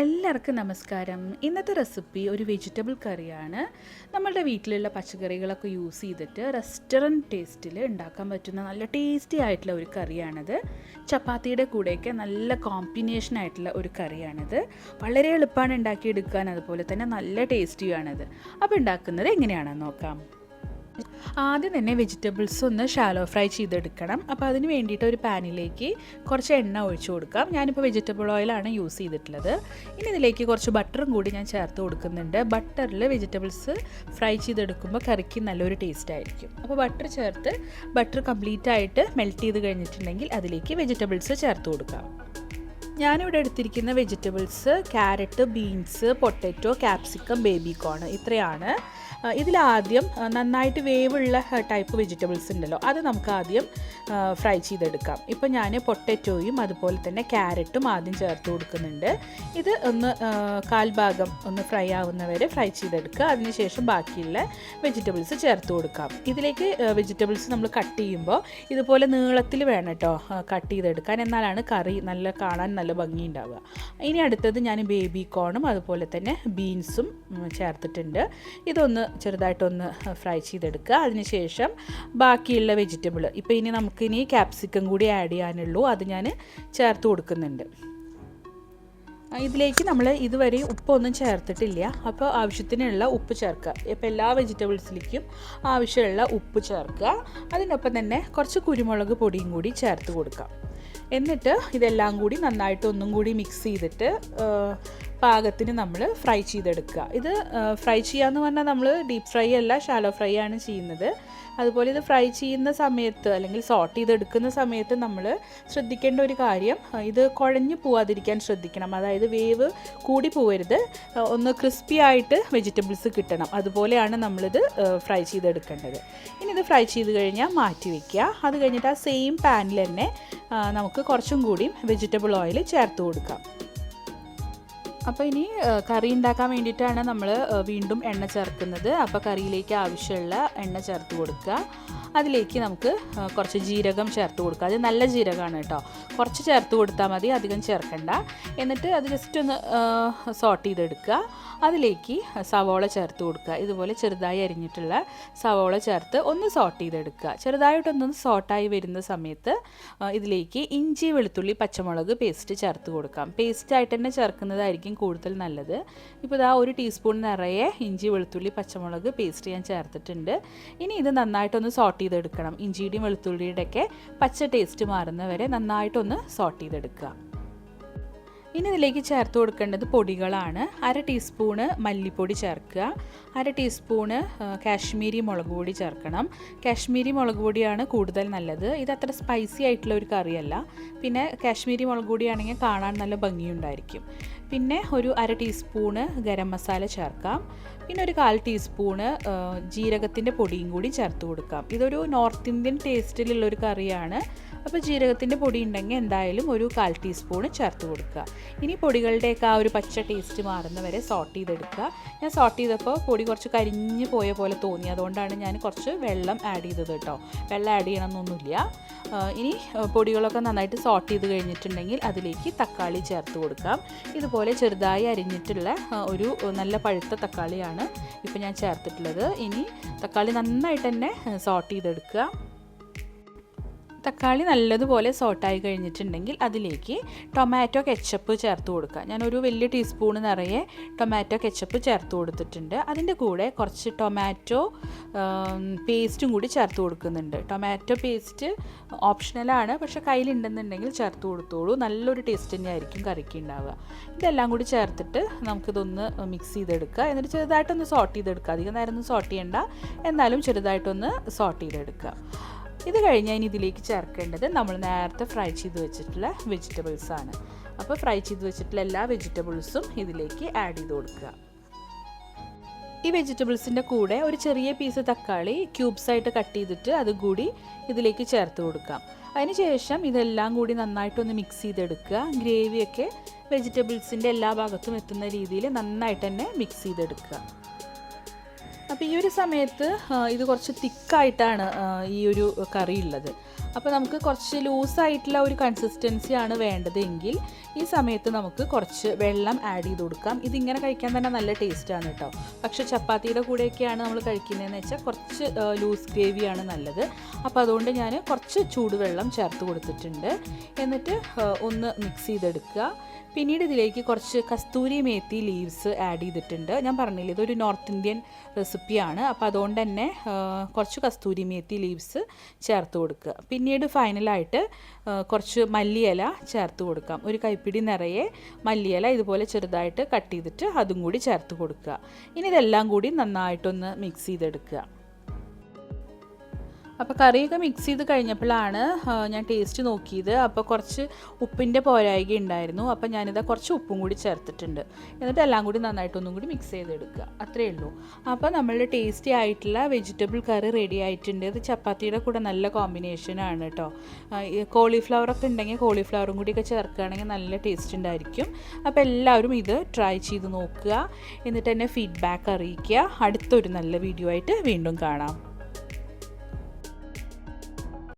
എല്ലാവർക്കും നമസ്കാരം. ഇന്നത്തെ റെസിപ്പി ഒരു വെജിറ്റബിൾ കറിയാണ്. നമ്മളുടെ വീട്ടിലുള്ള പച്ചക്കറികളൊക്കെ യൂസ് ചെയ്തിട്ട് റെസ്റ്റോറന്റ് ടേസ്റ്റിൽ ഉണ്ടാക്കാൻ പറ്റുന്ന നല്ല ടേസ്റ്റി ആയിട്ടുള്ള ഒരു കറിയാണിത്. ചപ്പാത്തിയുടെ കൂടെയൊക്കെ നല്ല കോമ്പിനേഷൻ ആയിട്ടുള്ള ഒരു കറിയാണിത്. വളരെ എളുപ്പമാണ് ഉണ്ടാക്കിയെടുക്കാൻ. അതുപോലെ തന്നെ നല്ല ടേസ്റ്റിയാണിത് അപ്പോൾ ഉണ്ടാക്കുന്നത് എങ്ങനെയാണെന്ന് നോക്കാം. ആദ്യം തന്നെ വെജിറ്റബിൾസ് ഒന്ന് ഷാലോ ഫ്രൈ ചെയ്തെടുക്കണം. അപ്പോൾ അതിന് വേണ്ടിയിട്ട് ഒരു പാനിലേക്ക് കുറച്ച് എണ്ണ ഒഴിച്ചു കൊടുക്കാം. ഞാനിപ്പോൾ വെജിറ്റബിൾ ഓയിലാണ് യൂസ് ചെയ്തിട്ടുള്ളത്. ഇനി ഇതിലേക്ക് കുറച്ച് ബട്ടറും കൂടി ഞാൻ ചേർത്ത് കൊടുക്കുന്നുണ്ട്. ബട്ടറിൽ വെജിറ്റബിൾസ് ഫ്രൈ ചെയ്തെടുക്കുമ്പോൾ കറിക്ക് നല്ലൊരു ടേസ്റ്റ് ആയിരിക്കും. അപ്പോൾ ബട്ടർ ചേർത്ത് ബട്ടർ കംപ്ലീറ്റ് ആയിട്ട് മെൽറ്റ് ചെയ്ത് കഴിഞ്ഞിട്ടുണ്ടെങ്കിൽ അതിലേക്ക് വെജിറ്റബിൾസ് ചേർത്ത് കൊടുക്കാം. ഞാനിവിടെ എടുത്തിരിക്കുന്ന vegetables carrot beans potato capsicum baby corn ഇത്രയാണ് ഇതിലാദ്യം നന്നായിട്ട് വേവുള്ള ടൈപ്പ് വെജിറ്റബിൾസ് ഉണ്ടല്ലോ അത് നമുക്ക് ആദ്യം ഫ്രൈ ചെയ്തെടുക്കാം. ഇപ്പോൾ ഞാൻ പൊട്ടറ്റോയും അതുപോലെ തന്നെ ക്യാരറ്റും ആദ്യം ചേർത്ത് കൊടുക്കുന്നുണ്ട്. ഇത് ഒന്ന് കാൽഭാഗം കാൽ ഭാഗം ഒന്ന് ഫ്രൈ ആവുന്നവരെ ഫ്രൈ ചെയ്തെടുക്കുക. അതിനുശേഷം ബാക്കിയുള്ള വെജിറ്റബിൾസ് ചേർത്ത് കൊടുക്കാം. ഇതിലേക്ക് വെജിറ്റബിൾസ് നമ്മൾ കട്ട് ചെയ്യുമ്പോൾ ഇതുപോലെ നീളത്തിൽ വേണം കേട്ടോ കട്ട് ചെയ്തെടുക്കാൻ. എന്നാലാണ് കറി നല്ല കാണാൻ നല്ല ഭംഗി ഉണ്ടാവുക ഇനി അടുത്തത് ഞാൻ ബേബി കോണും അതുപോലെ തന്നെ ബീൻസും ചേർത്തിട്ടുണ്ട്. ഇതൊന്ന് ചെറുതായിട്ടൊന്ന് ഫ്രൈ ചെയ്തെടുക്കുക. അതിനുശേഷം ബാക്കിയുള്ള വെജിറ്റബിൾ ഇപ്പോൾ ഇനി നമുക്കിനി ക്യാപ്സിക്കം കൂടി ആഡ് ചെയ്യാനുള്ളൂ. അത് ഞാൻ ചേർത്ത് കൊടുക്കുന്നുണ്ട്. ഇതിലേക്ക് നമ്മൾ ഇതുവരെ ഉപ്പൊന്നും ചേർത്തിട്ടില്ല. അപ്പോൾ ആവശ്യത്തിനുള്ള ഉപ്പ് ചേർക്കുക. ഇപ്പോൾ എല്ലാ വെജിറ്റബിൾസിലേക്കും ആവശ്യമുള്ള ഉപ്പ് ചേർക്കുക. അതിനൊപ്പം തന്നെ കുറച്ച് കുരുമുളക് പൊടിയും കൂടി ചേർത്ത് കൊടുക്കാം. എന്നിട്ട് ഇതെല്ലാം കൂടി നന്നായിട്ട് ഒന്നും കൂടി മിക്സ് ചെയ്തിട്ട് പാകത്തിന് നമ്മൾ ഫ്രൈ ചെയ്തെടുക്കുക. ഇത് ഫ്രൈ ചെയ്യാന്ന് പറഞ്ഞാൽ നമ്മൾ ഡീപ്പ് ഫ്രൈ അല്ല ഷാലോ ഫ്രൈ ആണ് ചെയ്യുന്നത്. അതുപോലെ ഇത് ഫ്രൈ ചെയ്യുന്ന സമയത്ത് അല്ലെങ്കിൽ സോട്ട് ചെയ്തെടുക്കുന്ന സമയത്ത് നമ്മൾ ശ്രദ്ധിക്കേണ്ട ഒരു കാര്യം ഇത് കുഴഞ്ഞു പോവാതിരിക്കാൻ ശ്രദ്ധിക്കണം. അതായത് വേവ് കൂടി പോവരുത്. ഒന്ന് ക്രിസ്പി ആയിട്ട് വെജിറ്റബിൾസ് കിട്ടണം. അതുപോലെയാണ് നമ്മളിത് ഫ്രൈ ചെയ്തെടുക്കേണ്ടത്. ഇനി ഇത് ഫ്രൈ ചെയ്ത് കഴിഞ്ഞാൽ മാറ്റി വയ്ക്കുക അത് കഴിഞ്ഞിട്ട് ആ സെയിം പാനിൽ തന്നെ നമുക്ക് കുറച്ചും കൂടിയും വെജിറ്റബിൾ ഓയിൽ ചേർത്ത് കൊടുക്കാം. അപ്പോൾ ഇനി കറി ഉണ്ടാക്കാൻ വേണ്ടിയിട്ടാണ് നമ്മൾ വീണ്ടും എണ്ണ ചേർക്കുന്നത്. അപ്പോൾ കറിയിലേക്ക് ആവശ്യമുള്ള എണ്ണ ചേർത്ത് കൊടുക്കുക. അതിലേക്ക് നമുക്ക് കുറച്ച് ജീരകം ചേർത്ത് കൊടുക്കുക. അത് നല്ല ജീരകമാണ് കേട്ടോ. കുറച്ച് ചേർത്ത് കൊടുത്താൽ മതി അധികം ചേർക്കണ്ട. എന്നിട്ട് അത് ജസ്റ്റ് ഒന്ന് സോട്ട് ചെയ്തെടുക്കുക. അതിലേക്ക് സവോള ചേർത്ത് കൊടുക്കുക. ഇതുപോലെ ചെറുതായി അരിഞ്ഞിട്ടുള്ള സവോള ചേർത്ത് ഒന്ന് സോട്ട് ചെയ്തെടുക്കുക. ചെറുതായിട്ടൊന്ന് സോട്ടായി വരുന്ന സമയത്ത് ഇതിലേക്ക് ഇഞ്ചി വെളുത്തുള്ളി പച്ചമുളക് പേസ്റ്റ് ചേർത്ത് കൊടുക്കാം. പേസ്റ്റായിട്ട് തന്നെ ചേർക്കുന്നതായിരിക്കും കൂടുതൽ നല്ലത്. ഇപ്പോൾ ഇതാ ഒരു ടീസ്പൂൺ നിറയെ ഇഞ്ചി വെളുത്തുള്ളി പച്ചമുളക് പേസ്റ്റ് ഞാൻ ചേർത്തിട്ടുണ്ട്. ഇനി ഇത് നന്നായിട്ടൊന്ന് സോട്ട് ചെയ്തെടുക്കണം. ഇഞ്ചിയുടെയും വെളുത്തുള്ളിയുടെയൊക്കെ പച്ച ടേസ്റ്റ് മാറുന്നവരെ നന്നായിട്ടൊന്ന് സോട്ട് ചെയ്തെടുക്കുക. ഇനി ഇതിലേക്ക് ചേർത്ത് കൊടുക്കേണ്ടത് പൊടികളാണ്. അര ടീസ്പൂണ് മല്ലിപ്പൊടി ചേർക്കുക. അര ടീസ്പൂണ് കാശ്മീരി മുളക് പൊടി ചേർക്കണം. കാശ്മീരി മുളക് പൊടിയാണ് കൂടുതൽ നല്ലത്. ഇത് അത്ര സ്പൈസി ആയിട്ടുള്ള ഒരു കറിയല്ല. പിന്നെ കാശ്മീരി മുളക് പൊടിയാണെങ്കിൽ കാണാൻ നല്ല ഭംഗിയുണ്ടായിരിക്കും. പിന്നെ ഒരു അര ടീസ്പൂണ് ഗരം മസാല ചേർക്കാം. പിന്നെ ഒരു കാൽ ടീസ്പൂണ് ജീരകത്തിന്റെ പൊടിയും കൂടി ചേർത്ത് കൊടുക്കാം. ഇതൊരു നോർത്ത് ഇന്ത്യൻ ടേസ്റ്റിലുള്ള ഒരു കറിയാണ്. അപ്പോൾ ജീരകത്തിന്റെ പൊടി ഉണ്ടെങ്കിൽ എന്തായാലും ഒരു കാൽ ടീസ്പൂണ് ചേർത്ത് കൊടുക്കുക. ഇനി പൊടികളുടെയൊക്കെ ആ ഒരു പച്ച ടേസ്റ്റ് മാറുന്ന വരെ സോട്ട് ചെയ്തെടുക്കുക. ഞാൻ സോട്ട് ചെയ്തപ്പോൾ പൊടി കുറച്ച് കരിഞ്ഞ് പോയ പോലെ തോന്നി. അതുകൊണ്ടാണ് ഞാൻ കുറച്ച് വെള്ളം ആഡ് ചെയ്തത് കേട്ടോ. വെള്ളം ആഡ് ചെയ്യണമെന്നൊന്നുമില്ല. ഇനി പൊടികളൊക്കെ നന്നായിട്ട് സോട്ട് ചെയ്ത് കഴിഞ്ഞിട്ടുണ്ടെങ്കിൽ അതിലേക്ക് തക്കാളി ചേർത്ത് കൊടുക്കാം. ഇതുപോലെ ചെറുതായി അരിഞ്ഞിട്ടുള്ള ഒരു നല്ല പഴുത്ത തക്കാളിയാണ് ഇപ്പോൾ ഞാൻ ചേർത്തിട്ടുള്ളത്. ഇനി തക്കാളി നന്നായിട്ട് തന്നെ സോട്ട് ചെയ്തെടുക്കുക. തക്കാളി നല്ലതുപോലെ സോട്ടായി കഴിഞ്ഞിട്ടുണ്ടെങ്കിൽ അതിലേക്ക് ടൊമാറ്റോ കെച്ചപ്പ് ചേർത്ത് കൊടുക്കുക. ഞാനൊരു വലിയ ടീസ്പൂൺ നിറയെ ടൊമാറ്റോ കെച്ചപ്പ് ചേർത്ത് കൊടുത്തിട്ടുണ്ട്. അതിന്റെ കൂടെ കുറച്ച് ടൊമാറ്റോ പേസ്റ്റും കൂടി ചേർത്ത് കൊടുക്കുന്നുണ്ട്. ടൊമാറ്റോ പേസ്റ്റ് ഓപ്ഷണലാണ് പക്ഷെ കയ്യിലുണ്ടെന്നുണ്ടെങ്കിൽ ചേർത്ത് കൊടുത്തോളൂ. നല്ലൊരു ടേസ്റ്റ് തന്നെയായിരിക്കും കറിക്ക് ഉണ്ടാവുക. ഇതെല്ലാം കൂടി ചേർത്തിട്ട് നമുക്കിതൊന്ന് മിക്സ് ചെയ്തെടുക്കുക. എന്നിട്ട് ചെറുതായിട്ടൊന്ന് സോട്ട് ചെയ്തെടുക്കുക. അധികം നേരം ഒന്നും സോട്ട് ചെയ്യണ്ട. എന്നാലും ചെറുതായിട്ടൊന്ന് സോട്ട് ചെയ്തെടുക്കുക. ഇത് കഴിഞ്ഞാൽ ഇനി ഇതിലേക്ക് ചേർക്കേണ്ടത് നമ്മൾ നേരത്തെ ഫ്രൈ ചെയ്ത് വെച്ചിട്ടുള്ള വെജിറ്റബിൾസ് ആണ്. അപ്പോൾ ഫ്രൈ ചെയ്ത് വെച്ചിട്ടുള്ള എല്ലാ വെജിറ്റബിൾസും ഇതിലേക്ക് ആഡ് ചെയ്ത് കൊടുക്കുക. ഈ വെജിറ്റബിൾസിന്റെ കൂടെ ഒരു ചെറിയ പീസ് തക്കാളി ക്യൂബ്സ് ആയിട്ട് കട്ട് ചെയ്തിട്ട് അതും കൂടി ഇതിലേക്ക് ചേർത്ത് കൊടുക്കാം. അതിനുശേഷം ഇതെല്ലാം കൂടി നന്നായിട്ടൊന്ന് മിക്സ് ചെയ്തെടുക്കുക. ഗ്രേവിയൊക്കെ വെജിറ്റബിൾസിന്റെ എല്ലാ ഭാഗത്തും എത്തുന്ന രീതിയിൽ നന്നായിട്ട് തന്നെ മിക്സ് ചെയ്തെടുക്കുക. അപ്പോൾ ഈ ഒരു സമയത്ത് ഇത് കുറച്ച് തിക്കായിട്ടാണ് ഈ ഒരു കറി ഉള്ളത് അപ്പോൾ നമുക്ക് കുറച്ച് ലൂസായിട്ടുള്ള ഒരു കൺസിസ്റ്റൻസിയാണ് വേണ്ടതെങ്കിൽ ഈ സമയത്ത് നമുക്ക് കുറച്ച് വെള്ളം ആഡ് ചെയ്ത് കൊടുക്കാം. ഇതിങ്ങനെ കഴിക്കാൻ തന്നെ നല്ല ടേസ്റ്റാണ് കേട്ടോ പക്ഷേ ചപ്പാത്തിയുടെ കൂടെയൊക്കെയാണ് നമ്മൾ കഴിക്കുന്നതെന്ന് വെച്ചാൽ കുറച്ച് ലൂസ് ഗ്രേവിയാണ് നല്ലത്. അപ്പോൾ അതുകൊണ്ട് ഞാൻ കുറച്ച് ചൂടുവെള്ളം ചേർത്ത് കൊടുത്തിട്ടുണ്ട്. എന്നിട്ട് ഒന്ന് മിക്സ് ചെയ്തെടുക്കുക. പിന്നീട് ഇതിലേക്ക് കുറച്ച് കസ്തൂരി മേത്തി ലീവ്സ് ആഡ് ചെയ്തിട്ടുണ്ട്. ഞാൻ പറഞ്ഞില്ലേ ഇതൊരു നോർത്ത് ഇന്ത്യൻ റെസിപ്പിയാണ് അപ്പോൾ അതുകൊണ്ട് തന്നെ കുറച്ച് കസ്തൂരി മേത്തി ലീവ്സ് ചേർത്ത് കൊടുക്കുക. പിന്നീട് ഫൈനലായിട്ട് കുറച്ച് മല്ലിയില ചേർത്ത് കൊടുക്കാം. ഒരു കൈപ്പിടി നിറയെ മല്ലിയില ഇതുപോലെ ചെറുതായിട്ട് കട്ട് ചെയ്തിട്ട് അതും കൂടി ചേർത്ത് കൊടുക്കുക. ഇനി ഇതെല്ലാം കൂടി നന്നായിട്ടൊന്ന് മിക്സ് ചെയ്തെടുക്കുക. അപ്പോൾ കറിയൊക്കെ മിക്സ് ചെയ്ത് കഴിഞ്ഞപ്പോഴാണ് ഞാൻ ടേസ്റ്റ് നോക്കിയത്. അപ്പോൾ കുറച്ച് ഉപ്പിന്റെ പോരായിക ഉണ്ടായിരുന്നു. അപ്പോൾ ഞാനിത് കുറച്ച് ഉപ്പും കൂടി ചേർത്തിട്ടുണ്ട്. എന്നിട്ട് എല്ലാം കൂടി നന്നായിട്ടൊന്നും കൂടി മിക്സ് ചെയ്തെടുക്കുക. അത്രയേ ഉള്ളൂ. അപ്പോൾ നമ്മളുടെ ടേസ്റ്റി ആയിട്ടുള്ള വെജിറ്റബിൾ കറി റെഡി ആയിട്ടുണ്ട്. ഇത് ചപ്പാത്തിയുടെ കൂടെ നല്ല കോമ്പിനേഷനാണ് കേട്ടോ കോളിഫ്ലവർ ഒക്കെ ഉണ്ടെങ്കിൽ കോളിഫ്ലവറും കൂടിയൊക്കെ ചേർക്കുകയാണെങ്കിൽ നല്ല ടേസ്റ്റ് ഉണ്ടായിരിക്കും. അപ്പോൾ എല്ലാവരും ഇത് ട്രൈ ചെയ്ത് നോക്കുക. എന്നിട്ട് എന്നെ ഫീഡ്ബാക്ക് അറിയിക്കുക. അടുത്തൊരു നല്ല വീഡിയോ ആയിട്ട് വീണ്ടും കാണാം.